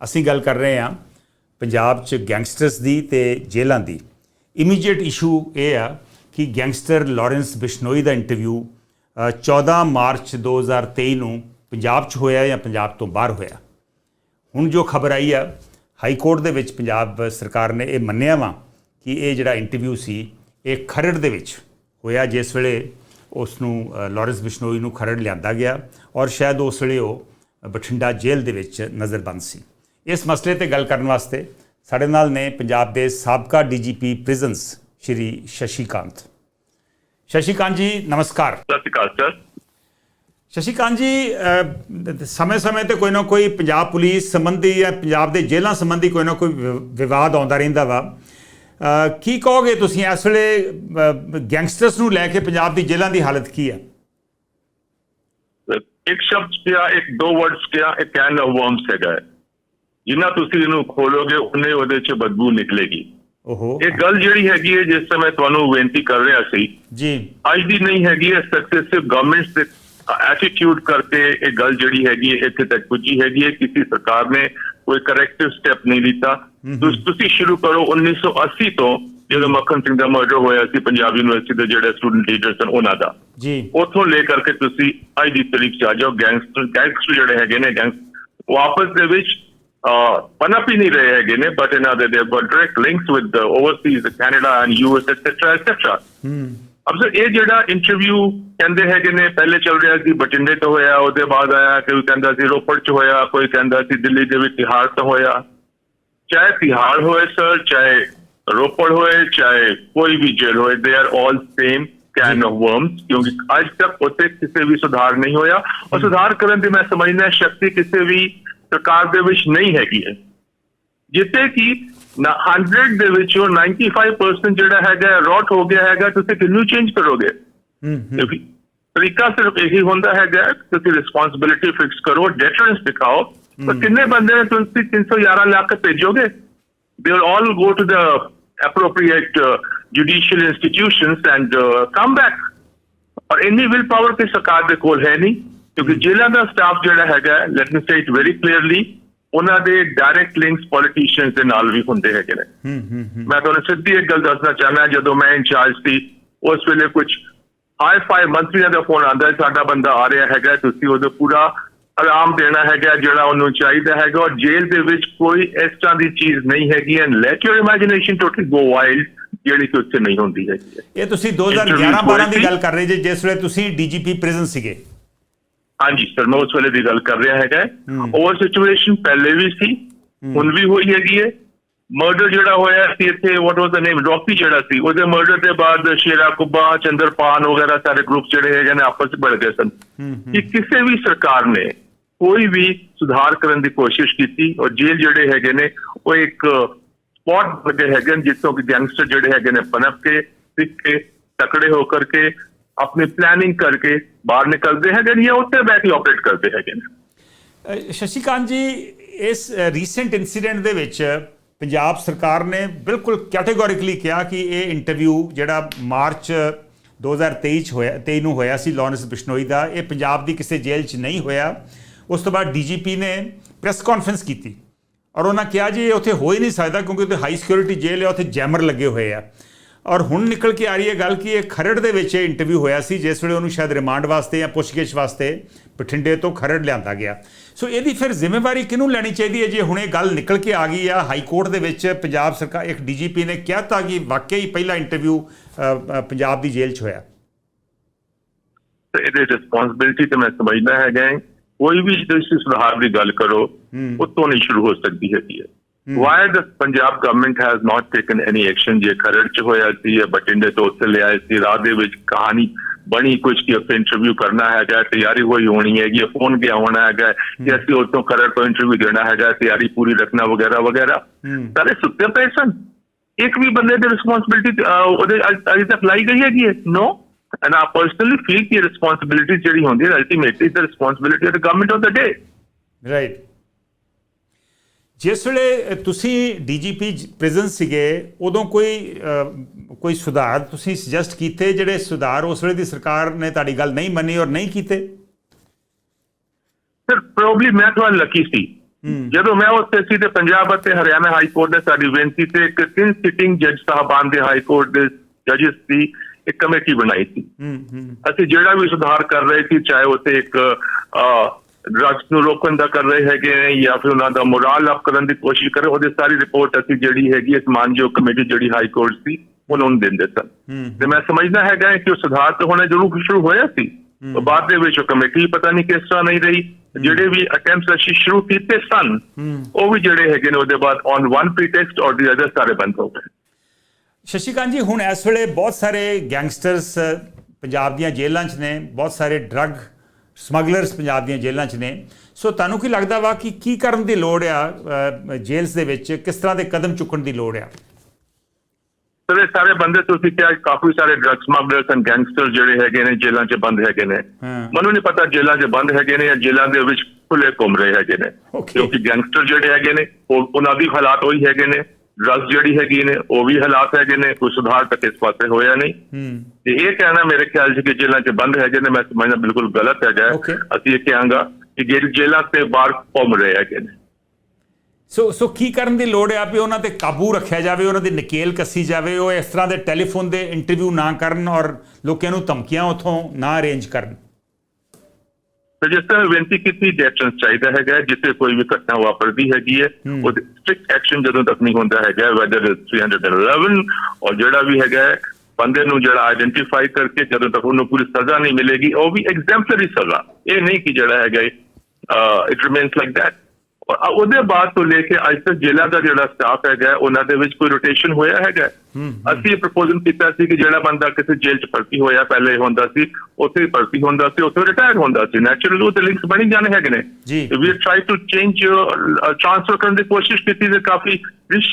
ਅਸੀਂ ਗੱਲ ਕਰ ਰਹੇ ਹਾਂ ਪੰਜਾਬ 'ਚ ਗੈਂਗਸਟਰਸ ਦੀ ਤੇ ਜੇਲ੍ਹਾਂ ਦੀ। ਇਮੀਡੀਏਟ ਇਸ਼ੂ ਇਹ ਆ ਕਿ ਗੈਂਗਸਟਰ ਲਾਰੈਂਸ ਬਿਸ਼ਨੋਈ ਦਾ ਇੰਟਰਵਿਊ ਅ, 14 ਮਾਰਚ 2023 ਨੂੰ ਪੰਜਾਬ 'ਚ ਹੋਇਆ ਜਾਂ ਪੰਜਾਬ ਤੋਂ ਬਾਹਰ ਹੋਇਆ? ਹੁਣ ਜੋ ਖਬਰ ਆਈ ਆ ਹਾਈ ਕੋਰਟ ਦੇ ਵਿੱਚ ਪੰਜਾਬ ਸਰਕਾਰ ਨੇ ਇਹ ਮੰਨਿਆ ਵਾ ਕਿ ਇਹ ਜਿਹੜਾ ਇੰਟਰਵਿਊ ਸੀ ਇਹ ਖਰੜ ਦੇ ਵਿੱਚ ਹੋਇਆ ਜਿਸ ਵੇਲੇ ਉਸ ਨੂੰ ਲਾਰੈਂਸ ਬਿਸ਼ਨੋਈ ਨੂੰ ਖਰੜ ਲਿਆਂਦਾ ਗਿਆ ਔਰ ਸ਼ਾਇਦ ਉਸ ਵੇਲੇ ਉਹ ਬਠਿੰਡਾ ਜੇਲ੍ਹ ਦੇ ਵਿੱਚ ਨਜ਼ਰਬੰਦ ਸੀ। ਇਸ ਮਸਲੇ ਤੇ ਗੱਲ ਕਰਨ ਵਾਸਤੇ ਸਾਡੇ ਨਾਲ ਨੇ ਪੰਜਾਬ ਦੇ ਸਾਬਕਾ ਡੀਜੀਪੀ ਪ੍ਰਿਜ਼ਨਸ ਸ਼੍ਰੀ ਸ਼ਸ਼ੀਕਾਂਤ। ਸ਼ਸ਼ੀਕਾਂਤ ਜੀ ਨਮਸਕਾਰ। ਸਤਿ ਸ਼੍ਰੀ। ਅਕਾਲ ਸਰ ਸ਼ਸ਼ੀਕਾਂਤ ਜੀ ਸਮੇਂ-ਸਮੇਂ ਤੇ ਕੋਈ ਨਾ ਕੋਈ ਪੰਜਾਬ ਪੁਲਿਸ ਸੰਬੰਧੀ ਜਾਂ ਪੰਜਾਬ ਦੇ ਜੇਲ੍ਹਾਂ ਸੰਬੰਧੀ ਕੋਈ ਨਾ ਕੋਈ ਵਿਵਾਦ ਆਉਂਦਾ ਰਹਿੰਦਾ ਵਾ। ਕੀ ਕਹੋਗੇ ਤੁਸੀਂ ਇਸ ਵੇਲੇ ਗੈਂਗਸਟਰਸ ਨੂੰ ਲੈ ਕੇ ਪੰਜਾਬ ਦੀ ਜੇਲ੍ਹਾਂ ਦੀ ਹਾਲਤ ਕੀ ਹੈ? ਇੱਕ ਸ਼ਬਦ ਕਿਹਾ ਇੱਕ ਦੋ ਵਰਡਸ ਕਿਹਾ ਇੱਕ ਕੈਨ ਆਫ ਵਰਮਸ ਹੈਗਾ। ਜਿੰਨਾ ਤੁਸੀਂ ਇਹਨੂੰ ਖੋਲੋਗੇ ਉਹਨੇ ਉਹਦੇ ਚ ਬਦਬੂ ਨਿਕਲੇਗੀ। ਓਹੋ। ਇਹ ਗੱਲ ਜਿਹੜੀ ਹੈਗੀ ਹੈ ਜਿਸ ਸਮੇਂ ਤੁਹਾਨੂੰ ਬੇਨਤੀ ਕਰ ਰਿਹਾ ਸੀ ਜੀ। ਅੱਜ ਦੀ ਨਹੀਂ ਹੈਗੀ ਹੈ ਸਕਸੈਸਿਵ ਗਵਰਨਮੈਂਟਸ ਦੇ ਐਟੀਟਿਊਡ ਕਰਕੇ ਇਹ ਗੱਲ ਜਿਹੜੀ ਹੈਗੀ ਹੈ ਇੱਥੇ ਤੱਕ ਪੁੱਜੀ ਹੈਗੀ ਹੈ। ਕਿਸੇ ਸਰਕਾਰ ਨੇ ਕੋਈ ਕਰੈਕਟਿਵ ਸਟੈਪ ਨਹੀਂ ਲਿੱਤਾ ਤੁਸ- ਤੁਸੀਂ ਸ਼ੁਰੂ ਕਰੋ 1980 ਤੋਂ ਜਦੋਂ ਮੱਖਣ ਸਿੰਘ ਦਾ ਮਰਡਰ ਹੋਇਆ ਸੀ ਪੰਜਾਬ ਯੂਨੀਵਰਸਿਟੀ ਦੇ ਜਿਹੜੇ ਸਟੂਡੈਂਟ ਲੀਡਰ ਸਨ ਉਹਨਾਂ ਦਾ। ਜੀ। ਉਥੋਂ ਲੈ ਕਰਕੇ ਤੁਸੀਂ ਅੱਜ ਦੀ ਤਰੀਕ ਚ ਆ ਜਾਓ ਗੈਂਗਸਟਰ ਗੈਂਗਸਟਰ ਜਿਹੜੇ ਹੈਗੇ ਨੇ ਗੈਂਗ ਉਹ ਆਪਸ ਦੇ ਵਿੱਚ ਪਨਪ ਹੀ ਨਹੀਂ ਰਹੇ ਹੈਗੇ ਨੇ ਬਟ ਇਹਨਾਂ ਦੇ ਦੇ direct links with overseas Canada and US etcetera etcetera ਹੂੰ ਅਬ ਸਰ ਇਹ ਜਿਹੜਾ ਇੰਟਰਵਿਊ ਕਹਿੰਦੇ ਹੈਗੇ ਨੇ ਪਹਿਲੇ ਚੱਲ ਰਿਹਾ ਸੀ ਬਠਿੰਡੇ ਤੋਂ ਹੋਇਆ ਉਹਦੇ ਬਾਅਦ ਆਇਆ ਕੋਈ ਕਹਿੰਦਾ ਸੀ ਰੋਪੜ ਚ ਹੋਇਆ ਕੋਈ ਕਹਿੰਦਾ ਸੀ ਦਿੱਲੀ ਦੇ ਵਿੱਚ ਤਿਹਾੜ ਤੋਂ ਹੋਇਆ ਚਾਹੇ ਤਿਹਾੜ ਹੋਏ ਸਰ ਚਾਹੇ ਰੋਪੜ ਹੋਏ ਚਾਹੇ ਕੋਈ ਵੀ ਜੇਲ੍ਹ ਹੋਏ ਦੇ are all same can of worms ਕਿਉਂਕਿ ਅੱਜ ਤੱਕ ਉੱਥੇ ਕਿਸੇ ਵੀ ਸੁਧਾਰ ਨਹੀਂ ਹੋਇਆ ਔਰ ਸੁਧਾਰ ਕਰਨ ਦੀ ਮੈਂ ਸਮਝਦਾ ਸ਼ਕਤੀ ਕਿਸੇ ਵੀ ਸਰਕਾਰ ਦੇ ਵਿੱਚ ਨਹੀਂ ਹੈਗੀ ਹੈ। ਜਿੱਤੇ ਕਿ ਨਾ 100 ਦੇ ਵਿੱਚੋਂ 95% ਜਿਹੜਾ ਹੈਗਾ ਰੋਟ ਹੋ ਗਿਆ ਹੈਗਾ ਤੁਸੀਂ ਕਿੰਨੂੰ ਚੇਂਜ ਕਰੋਗੇ? ਹੂੰ ਤਰੀਕਾ ਸਿਰਫ ਇਹੀ ਹੁੰਦਾ ਹੈਗਾ ਤੁਸੀਂ ਰਿਸਪੌਂਸਿਬਿਲਿਟੀ ਫਿਕਸ ਕਰੋ ਡੈਟਰੈਂਸ ਦਿਖਾਓ। ਪਰ ਕਿੰਨੇ ਬੰਦੇ ਨੇ ਤੁਸੀਂ 311 ਲੱਖ ਭੇਜੋਗੇ? They will all go to the appropriate uh, judicial institutions and uh, come back ਔਰ ਇੰਨੀ ਵਿਲ ਪਾਵਰ ਤੇ ਸਰਕਾਰ ਦੇ ਕੋਲ ਹੈ ਨਹੀਂ। ਕਿਉਂਕਿ ਜੇਲ੍ਹਾਂ ਦਾ ਸਟਾਫ ਜਿਹੜਾ ਹੈਗਾ let me say it very clearly ਉਹਨਾਂ ਦੇ ਡਾਇਰੈਕਟ ਲਿੰਕਸ ਪੋਲੀਟੀਸ਼ੀਅਨਸ ਦੇ ਨਾਲ ਵੀ ਹੁੰਦੇ ਹੈਗੇ ਨੇ। ਮੈਂ ਤੁਹਾਨੂੰ ਸਿੱਧੀ ਇੱਕ ਗੱਲ ਦੱਸਣਾ ਚਾਹੁੰਦਾ ਜਦੋਂ ਮੈਂ ਇੰਚਾਰਜ ਸੀ ਉਸ ਵੇਲੇ ਕੁਝ ਹਾਈ ਫਾਈ ਮੰਤਰੀਆਂ ਦਾ ਫੋਨ ਆਂਦਾ ਸਾਡਾ ਬੰਦਾ ਆ ਰਿਹਾ ਹੈਗਾ ਤੁਸੀਂ ਉਹਦੇ ਪੂਰਾ ਆਰਾਮ ਦੇਣਾ ਹੈਗਾ ਜਿਹੜਾ ਉਹਨੂੰ ਚਾਹੀਦਾ ਹੈਗਾ। ਔਰ ਜੇਲ੍ਹ ਦੇ ਵਿੱਚ ਕੋਈ ਇਸ ਤਰ੍ਹਾਂ ਦੀ ਚੀਜ਼ ਨਹੀਂ ਹੈਗੀ and let your imagination totally go wild ਜਿਹੜੀ ਕਿ ਉੱਥੇ ਨਹੀਂ ਹੁੰਦੀ ਹੈਗੀ। ਹੈ। ਇਹ ਤੁਸੀਂ Interview 2011-12 ਦੀ ਗੱਲ। ਕਰ ਰਹੇ ਜੇ ਜਿਸ ਵੇਲੇ ਤੁਸੀਂ ਡੀਜੀਪੀ ਪ੍ਰਿਜ਼ਨ ਸੀਗੇ। ਹਾਂਜੀ ਸਰ ਮੈਂ ਉਸ ਵੇਲੇ ਦੀ ਗੱਲ ਕਰ ਰਿਹਾ ਹੈਗਾ। ਉਹ ਸਿਚੁਏਸ਼ਨ ਪਹਿਲੇ ਵੀ ਸੀ ਹੁਣ ਵੀ ਹੋਈ ਹੈਗੀ ਹੈ। ਮਰਡਰ ਜਿਹੜਾ ਹੋਇਆ ਸੀ ਇੱਥੇ ਵਾਟ ਵਾਸ ਦਾ ਨੇਮ ਰੌਕੀ ਜਿਹੜਾ ਸੀ ਉਹਦੇ ਮਰਡਰ ਦੇ ਬਾਅਦ ਸ਼ੇਰਾ ਕੁੱਬਾ ਚੰਦਰਪਾਨ ਵਗੈਰਾ ਸਾਰੇ ਗਰੁੱਪ ਜਿਹੜੇ ਹੈਗੇ ਨੇ ਆਪਸ ਵਿੱਚ ਭਿੜ ਗਏ ਸਨ। ਕਿ ਕਿਸੇ ਵੀ ਸਰਕਾਰ ਨੇ ਕੋਈ ਵੀ ਸੁਧਾਰ ਕਰਨ ਦੀ ਕੋਸ਼ਿਸ਼ ਕੀਤੀ ਔਰ ਜੇਲ੍ਹ ਜਿਹੜੇ ਹੈਗੇ ਨੇ ਉਹ ਇੱਕ ਸਪੌਟ ਲੱਗੇ ਹੈਗੇ ਨੇ ਜਿੱਥੋਂ ਕਿ ਗੈਂਗਸਟਰ ਜਿਹੜੇ ਹੈਗੇ ਨੇ ਪਨਪ ਕੇ ਸਿੱਖ ਕੇ ਤਕੜੇ ਹੋ ਕਰਕੇ ਆਪਣੀ ਪਲੈਨਿੰਗ ਕਰਕੇ ਬਾਹਰ ਨਿਕਲਦੇ ਹੈਗੇ ਨੇ ਜਾਂ ਉੱਤੇ ਬੈਠ ਕੇ ਆਪਰੇਟ ਕਰਦੇ ਹੈਗੇ ਨੇ? ਸ਼ਸ਼ੀਕਾਂਤ ਜੀ, ਇਸ ਰੀਸੈਂਟ ਇਨਸੀਡੈਂਟ ਦੇ ਵਿੱਚ ਪੰਜਾਬ ਸਰਕਾਰ ਨੇ ਬਿਲਕੁਲ ਕੈਟੇਗੋਰਿਕਲੀ ਕਿਹਾ ਕਿ ਇਹ ਇੰਟਰਵਿਊ ਜਿਹੜਾ ਮਾਰਚ 2023 ਚ ਹੋਇਆ 23 ਨੂੰ ਹੋਇਆ ਸੀ ਲਾਰੈਂਸ ਬਿਸ਼ਨੋਈ ਦਾ, ਇਹ ਪੰਜਾਬ ਦੀ ਕਿਸੇ ਜੇਲ੍ਹ 'ਚ ਨਹੀਂ ਹੋਇਆ। ਉਸ ਤੋਂ ਬਾਅਦ ਡੀਜੀਪੀ ਨੇ ਪ੍ਰੈਸ ਕਾਨਫਰੰਸ ਕੀਤੀ ਔਰ ਉਹਨਾਂ ਕਿਹਾ ਜੀ, ਇਹ ਉੱਥੇ ਹੋ ਹੀ ਨਹੀਂ ਸਕਦਾ ਕਿਉਂਕਿ ਉੱਥੇ ਹਾਈ ਸਿਕਿਉਰਿਟੀ ਜੇਲ੍ਹ ਹੈ ਉੱਥੇ ਜੈਮਰ ਲੱਗੇ ਹੋਏ ਆ। ਔਰ ਹੁਣ ਨਿਕਲ ਕੇ ਆ ਰਹੀ ਹੈ ਗੱਲ ਕਿ ਇਹ ਖਰੜ ਦੇ ਵਿੱਚ ਇੰਟਰਵਿਊ ਹੋਇਆ ਸੀ ਜਿਸ ਵੇਲੇ ਉਹਨੂੰ ਸ਼ਾਇਦ ਰਿਮਾਂਡ ਵਾਸਤੇ ਜਾਂ ਪੁੱਛਗਿੱਛ ਵਾਸਤੇ ਬਠਿੰਡੇ ਤੋਂ ਖਰੜ ਲਿਆਂਦਾ ਗਿਆ। ਸੋ ਇਹਦੀ ਫਿਰ ਜ਼ਿੰਮੇਵਾਰੀ ਕਿਹਨੂੰ ਲੈਣੀ ਚਾਹੀਦੀ ਹੈ? ਜੇ ਹੁਣ ਇਹ ਗੱਲ ਨਿਕਲ ਕੇ ਆ ਗਈ ਆ ਹਾਈ ਕੋਰਟ ਦੇ ਵਿੱਚ ਪੰਜਾਬ ਸਰਕਾਰ ਇੱਕ ਡੀਜੀਪੀ ਨੇ ਕਿਹਾ ਤਾਂ ਕਿ ਵਾਕਈ ਪਹਿਲਾ ਇੰਟਰਵਿਊ ਪੰਜਾਬ ਦੀ ਜੇਲ੍ਹ 'ਚ ਹੋਇਆ। ਤੇ ਇਹਦੇ ਰਿਸਪੌਂਸਿਬਿਲਟੀ ਤੇ ਮੈਂ ਸਮਝਦਾ ਹੈਗਾ ਕੋਈ ਵੀ ਜਦੋਂ ਸੁਧਾਰ ਦੀ ਗੱਲ ਕਰੋ ਉਤੋਂ ਨਹੀਂ ਸ਼ੁਰੂ ਹੋ ਸਕਦੀ ਹੈਗੀ ਹੈ। Why the Punjab government has not taken any action ਜੇ ਖਰੜ ਚ ਹੋਇਆ ਸੀ ਜਾਂ ਬਟਿੰਡੇ ਤੋਂ ਉੱਥੇ ਲਿਆਏ ਸੀ ਰਾਹ ਦੇ ਵਿੱਚ ਕਹਾਣੀ ਬਣੀ ਕੁਝ ਕਿ ਉੱਥੇ ਇੰਟਰਵਿਊ ਕਰਨਾ ਹੈਗਾ ਤਿਆਰੀ ਹੋਈ ਹੋਣੀ ਹੈਗੀ ਫੋਨ ਗਿਆ ਹੋਣਾ ਹੈਗਾ ਕਿ ਅਸੀਂ ਉੱਥੋਂ ਖਰੜ ਤੋਂ ਇੰਟਰਵਿਊ ਦੇਣਾ ਹੈਗਾ ਤਿਆਰੀ ਪੂਰੀ ਰੱਖਣਾ ਵਗੈਰਾ ਵਗੈਰਾ। ਸਾਰੇ ਸੁੱਤੇ ਪਏ ਸਨ। ਇੱਕ ਵੀ ਬੰਦੇ ਦੀ ਰਿਸਪੌਂਸਿਬਿਲਟੀ ਉਹਦੇ ਅਜੇ ਤੱਕ ਲਾਈ ਗਈ ਹੈਗੀ ਹੈ? No and I personally feel ਕਿ ਰਿਸਪੌਂਸਿਬਿਲਟੀ ਜਿਹੜੀ ਹੁੰਦੀ ਹੈ ultimately the responsibility of the government of the day right ਜਿਸ ਵੇਲੇ ਤੁਸੀਂ ਡੀਜੀਪੀ ਪ੍ਰਿਜ਼ਨ ਸੀਗੇ ਉਦੋਂ ਕੋਈ ਕੋਈ ਸੁਧਾਰ ਤੁਸੀਂ ਸੁਜੈਸਟ ਕੀਤੇ ਜਿਹੜੇ ਸੁਧਾਰ ਉਸ ਵੇਲੇ ਦੀ ਸਰਕਾਰ ਨੇ ਤੁਹਾਡੀ ਗੱਲ ਨਹੀਂ ਮੰਨੀ ਔਰ ਨਹੀਂ ਕੀਤੇ? ਸਰ ਪ੍ਰੋਬਬਲੀ ਮੈਂ ਥੋੜਾ ਲੱਕੀ ਸੀ। ਜਦੋਂ ਮੈਂ ਉੱਥੇ ਸੀ ਤੇ ਪੰਜਾਬ ਅਤੇ ਹਰਿਆਣਾ ਹਾਈ ਕੋਰਟ ਨੇ ਸਾਡੀ ਬੇਨਤੀ ਤੇ ਇੱਕ ਤਿੰਨ ਸਿਟਿੰਗ ਜੱਜ ਸਾਹਿਬਾਨ ਦੇ ਹਾਈ ਕੋਰਟ ਦੇ ਜੱਜਸ ਦੀ ਇੱਕ ਕਮੇਟੀ ਬਣਾਈ ਸੀ। ਅਸੀਂ ਜਿਹੜਾ ਵੀ ਸੁਧਾਰ ਕਰ ਰਹੇ ਸੀ ਚਾਹੇ ਉੱਥੇ ਇੱਕ ਡਰੱਗਸ ਨੂੰ ਰੋਕਣ ਦਾ ਕਰ ਰਹੇ ਹੈਗੇ ਨੇ ਜਾਂ ਫਿਰ ਉਹਨਾਂ ਦਾ ਮੋਰਲ ਅਪ ਕਰਨ ਦੀ ਕੋਸ਼ਿਸ਼ ਕਰ ਰਹੇ ਉਹਦੀ ਸਾਰੀ ਰਿਪੋਰਟ ਅਸੀਂ ਜਿਹੜੀ ਹੈਗੀ ਇਸ ਮਾਨਯੋਗ ਕਮੇਟੀ ਜਿਹੜੀ ਹਾਈ ਕੋਰਟ ਸੀ ਉਹਨਾਂ ਨੂੰ ਦਿੰਦੇ ਸਨ। ਤੇ ਮੈਂ ਸਮਝਦਾ ਹੈਗਾ ਕਿ ਉਹ ਸੁਧਾਰ ਤਾਂ ਹੋਣਾ ਜ਼ਰੂਰ ਸ਼ੁਰੂ ਹੋਇਆ ਸੀ। ਬਾਅਦ ਦੇ ਵਿੱਚ ਉਹ ਕਮੇਟੀ ਪਤਾ ਨਹੀਂ ਕਿਸ ਤਰ੍ਹਾਂ ਨਹੀਂ ਰਹੀ। ਜਿਹੜੇ ਵੀ ਅਟੈਂਪਟਸ ਅਸੀਂ ਸ਼ੁਰੂ ਕੀਤੇ ਸਨ ਉਹ ਵੀ ਜਿਹੜੇ ਹੈਗੇ ਨੇ ਉਹਦੇ ਬਾਅਦ ਔਨ ਵਨ ਪ੍ਰੀਟੈਕਸਟ ਔਰ ਦੀ ਅਦਰ ਸਾਰੇ ਬੰਦ ਹੋ ਗਏ। ਸ਼ਸ਼ੀਕਾਂਤ ਜੀ ਹੁਣ ਇਸ ਵੇਲੇ ਬਹੁਤ ਸਾਰੇ ਗੈਂਗਸਟਰਸ ਪੰਜਾਬ ਦੀਆਂ ਜੇਲ੍ਹਾਂ 'ਚ ਨੇ ਬਹੁਤ ਸਾਰੇ ਡਰੱਗ ਸਮਗਲਰਸ ਪੰਜਾਬ ਦੀਆਂ ਜੇਲ੍ਹਾਂ 'ਚ ਨੇ। ਸੋ ਤੁਹਾਨੂੰ ਕੀ ਲੱਗਦਾ ਵਾ ਕਿ ਕੀ ਕਰਨ ਦੀ ਲੋੜ ਆ ਅ, ਜੇਲ੍ਸ ਦੇ ਵਿੱਚ? ਕਿਸ ਤਰ੍ਹਾਂ ਦੇ ਕਦਮ ਚੁੱਕਣ ਦੀ ਲੋੜ ਆ? ਸਰ ਇਹ ਸਾਰੇ ਬੰਦੇ ਤੁਸੀਂ ਕਿਹਾ ਕਾਫੀ ਸਾਰੇ ਡਰੱਗ ਸਮਗਲਰਸ ਐਂਡ ਗੈਂਗਸਟਰ ਜਿਹੜੇ ਹੈਗੇ ਨੇ ਜੇਲ੍ਹਾਂ 'ਚ ਬੰਦ ਹੈਗੇ ਨੇ। ਮੈਨੂੰ ਨਹੀਂ ਪਤਾ ਜੇਲ੍ਹਾਂ 'ਚ ਬੰਦ ਹੈਗੇ ਨੇ ਜਾਂ ਜੇਲ੍ਹਾਂ ਦੇ ਵਿੱਚ ਖੁੱਲੇ ਘੁੰਮ ਰਹੇ ਹੈਗੇ ਨੇ. ਕਿਉਂਕਿ ਗੈਂਗਸਟਰ ਜਿਹੜੇ ਹੈਗੇ ਨੇ ਉਹ ਉਹਨਾਂ ਦੀ ਹਾਲਾਤ ਉਹੀ ਹੈਗੇ ਨੇ। ਡਰੱਗ ਜਿਹੜੀ ਹੈਗੀ ਨੇ ਉਹ ਵੀ ਹਾਲਾਤ ਹੈਗੇ ਨੇ ਕੋਈ ਸੁਧਾਰ ਤੱਕ ਇਸ ਪਾਸੇ ਹੋਇਆ ਨਹੀਂ। ਤੇ ਇਹ ਕਹਿਣਾ ਮੇਰੇ ਖਿਆਲ 'ਚ ਕਿ ਜੇਲ੍ਹਾਂ 'ਚ ਬੰਦ ਹੈਗੇ ਨੇ ਮੈਂ ਸਮਝਦਾ ਬਿਲਕੁਲ ਗਲਤ ਹੈਗਾ. ਅਸੀਂ ਇਹ ਕਹਾਂਗਾ ਕਿ ਜਿਹੜੇ ਜੇਲ੍ਹਾਂ ਤੇ ਬਾਹਰ ਘੁੰਮ ਰਹੇ ਹੈਗੇ ਨੇ। ਸੋ ਸੋ ਕੀ ਕਰਨ ਦੀ ਲੋੜ ਆ ਵੀ ਉਹਨਾਂ ਤੇ ਕਾਬੂ ਰੱਖਿਆ ਜਾਵੇ ਉਹਨਾਂ ਦੀ ਨਕੇਲ ਕੱਸੀ ਜਾਵੇ ਉਹ ਇਸ ਤਰ੍ਹਾਂ ਦੇ ਟੈਲੀਫੋਨ ਦੇ ਇੰਟਰਵਿਊ ਨਾ ਕਰਨ ਔਰ ਲੋਕਾਂ ਨੂੰ ਧਮਕੀਆਂ ਉਥੋਂ ਨਾ ਅਰੇਂਜ ਕਰਨ। ਤੇ ਜਿਸ ਤਰ੍ਹਾਂ ਬੇਨਤੀ ਕੀਤੀ ਡੈਕਸ਼ਨ ਚਾਹੀਦਾ ਹੈਗਾ ਜਿੱਥੇ ਕੋਈ ਵੀ ਘਟਨਾ ਵਾਪਰਦੀ ਹੈਗੀ ਹੈ ਉਹਦੇ ਸਟ੍ਰਿਕਟ ਐਕਸ਼ਨ ਜਦੋਂ ਤੱਕ ਨਹੀਂ ਹੁੰਦਾ ਹੈਗਾ ਵੈਦਰ 311 ਔਰ ਜਿਹੜਾ ਵੀ ਹੈਗਾ ਬੰਦੇ ਨੂੰ ਜਿਹੜਾ ਆਇਡੈਂਟੀਫਾਈ ਕਰਕੇ ਜਦੋਂ ਤੱਕ ਉਹਨੂੰ ਪੂਰੀ ਸਜ਼ਾ ਨਹੀਂ ਮਿਲੇਗੀ ਉਹ ਵੀ ਐਗਜ਼ੈਂਪਲਰੀ ਸਜ਼ਾ। ਇਹ ਨਹੀਂ ਕਿ ਜਿਹੜਾ ਹੈਗਾ ਇਟ ਰਿਮੇਨਸ ਲਾਈਕ ਦੈਟ ਉਹਦੇ ਬਾਅਦ ਤੋਂ ਲੈ ਕੇ ਅੱਜ ਤੱਕ ਜ਼ਿਲ੍ਹਾ ਦਾ ਜਿਹੜਾ ਸਟਾਫ ਹੈਗਾ ਉਹਨਾਂ ਦੇ ਵਿੱਚ ਕੋਈ ਰੋਟੇਸ਼ਨ ਹੋਇਆ ਹੈਗਾ? ਅਸੀਂ ਇਹ ਪ੍ਰਪੋਜ਼ਲ ਕੀਤਾ ਸੀ ਕਿ ਜਿਹੜਾ ਬੰਦਾ ਕਿਸੇ ਜੇਲ੍ਹ 'ਚ ਭਰਤੀ ਹੋਇਆ ਪਹਿਲੇ ਹੁੰਦਾ ਸੀ ਉੱਥੇ ਹੀ ਭਰਤੀ ਹੁੰਦਾ ਸੀ ਉੱਥੇ ਰਿਟਾਇਰ ਹੁੰਦਾ ਸੀ। ਨੈਚੁਰਲੀ ਉਹ ਤੇ ਲਿੰਕਸ ਬਣੀ ਜਾਣੇ ਹੈਗੇ ਨੇ। We try to change transfer ਕਰਨ ਦੀ ਕੋਸ਼ਿਸ਼ ਕੀਤੀ ਤੇ ਕਾਫੀ ਰਿਸ਼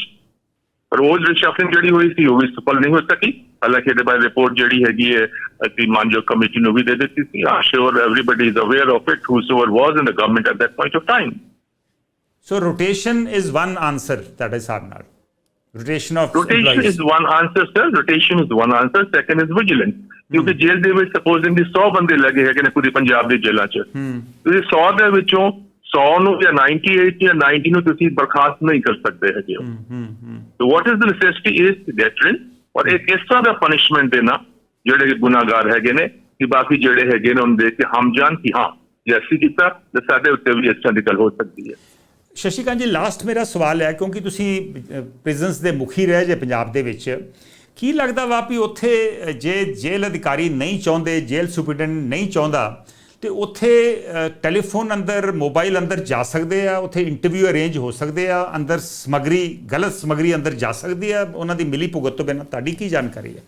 ਰੋਜ਼ ਰਿਸ਼ਫਲਿੰਗ ਜਿਹੜੀ ਹੋਈ ਸੀ ਉਹ ਵੀ ਸਫਲ ਨਹੀਂ ਹੋ ਸਕੀ। ਹਾਲਾਂਕਿ ਇਹਦੇ ਬਾਰੇ ਰਿਪੋਰਟ ਜਿਹੜੀ ਹੈਗੀ ਹੈ ਅਸੀਂ ਮਾਨਯੋਗ ਕਮੇਟੀ ਨੂੰ ਵੀ ਦੇ ਦਿੱਤੀ ਸੀ। I sure everybody is aware of it whosoever was in the government at that point of time so rotation is one answer ਤੁਹਾਡੇ ਹਿਸਾਬ ਨਾਲ rotation of Rotation is one answer, sir. Rotation is one answer. Second is vigilance. ਕਿਉਂਕਿ ਜੇਲ੍ਹ ਦੇ ਵਿੱਚ ਸਪੋਜ਼ਿੰਗਲੀ 100 ਬੰਦੇ ਲੱਗੇ ਹੈਗੇ ਨੇ ਪੂਰੀ ਪੰਜਾਬ ਦੀ ਜੇਲ੍ਹਾਂ 'ਚ ਤੁਸੀਂ 100 ਦੇ ਵਿੱਚੋਂ 100 ਨੂੰ ਜਾਂ 98 ਜਾਂ 90 ਨੂੰ ਤੁਸੀਂ ਬਰਖਾਸਤ ਨਹੀਂ ਕਰ ਸਕਦੇ ਹੈਗੇ So what is the necessity is deterrence ਔਰ ਇੱਕ ਇਸ ਤਰ੍ਹਾਂ ਦਾ ਪਨਿਸ਼ਮੈਂਟ ਦੇਣਾ ਜਿਹੜੇ ਗੁਨਾਹਗਾਰ ਹੈਗੇ ਨੇ ਕਿ ਬਾਕੀ ਜਿਹੜੇ ਹੈਗੇ ਨੇ ਉਹਨੂੰ ਦੇਖ ਕੇ ਹਮ ਜਾਣ ਕਿ ਹਾਂ ਜੇ ਅਸੀਂ ਕੀਤਾ ਤਾਂ ਸਾਡੇ ਉੱਤੇ ਵੀ ਇਸ ਤਰ੍ਹਾਂ ਦੀ ਗੱਲ ਹੋ ਸਕਦੀ ਹੈ ਸ਼ਸ਼ੀਕਾਂਤ ਜੀ ਲਾਸਟ ਮੇਰਾ ਸਵਾਲ ਹੈ ਕਿਉਂਕਿ ਤੁਸੀਂ ਪ੍ਰਿਜ਼ਨਸ ਦੇ ਮੁਖੀ ਰਹੇ ਜੇ ਪੰਜਾਬ ਦੇ ਵਿੱਚ ਕੀ ਲੱਗਦਾ ਵਾ ਵੀ ਉੱਥੇ ਜੇ ਜੇਲ੍ਹ ਅਧਿਕਾਰੀ ਨਹੀਂ ਚਾਹੁੰਦੇ ਜੇਲ੍ਹ ਸੁਪਰਡੈਂਟ ਨਹੀਂ ਚਾਹੁੰਦਾ ਤੇ ਉੱਥੇ ਟੈਲੀਫੋਨ ਅੰਦਰ ਮੋਬਾਈਲ ਅੰਦਰ ਜਾ ਸਕਦੇ ਆ? ਉੱਥੇ ਇੰਟਰਵਿਊ ਅਰੇਂਜ ਹੋ ਸਕਦੇ ਆ? ਅੰਦਰ ਸਮਗਰੀ ਗਲਤ ਸਮਗਰੀ ਅੰਦਰ ਜਾ ਸਕਦੀ ਆ? ਉਹਨਾਂ ਦੀ ਮਿਲੀ ਭੁਗਤ ਤੋਂ ਬਿਨਾਂ ਤੁਹਾਡੀ ਕੀ ਜਾਣਕਾਰੀ ਹੈ?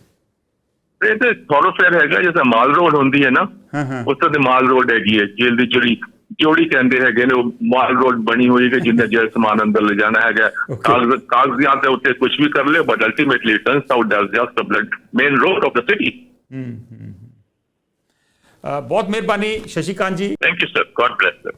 ਇਹ ਤੇ ਥੋਰੋਫੇਅਰ ਹੈਗਾ ਜਿਵੇਂ ਮਾਲ ਰੋਡ ਹੁੰਦੀ ਹੈ ਨਾ ਹਾਂ ਹਾਂ। ਉਸ ਤਰ੍ਹਾਂ ਦੀ ਮਾਲ ਰੋਡ ਹੈਗੀ ਹੈ ਜੇਲ੍ਹ ਦੀ ਜਿਹੜੀ ਜੋੜੀ ਕਹਿੰਦੇ ਹੈਗੇ ਨੇ ਉਹ ਮਾਲ ਰੋਡ ਬਣੀ ਹੋਈ ਹੈ ਜਿੰਨੇ ਜੇਲ੍ਹ ਸਮਾਨ ਅੰਦਰ ਲੈ ਜਾਣਾ ਹੈਗਾ। Okay. ਕਾਗਜ਼ ਕਾਗਜ਼ਾਂ ਤੇ ਉੱਤੇ ਕੁਝ ਵੀ ਕਰ ਲਿਓ but ultimately turns out that just the blood main road of the city uh, ਬਹੁਤ ਮਿਹਰਬਾਨੀ Shashikant ji. Thank you sir God bless sir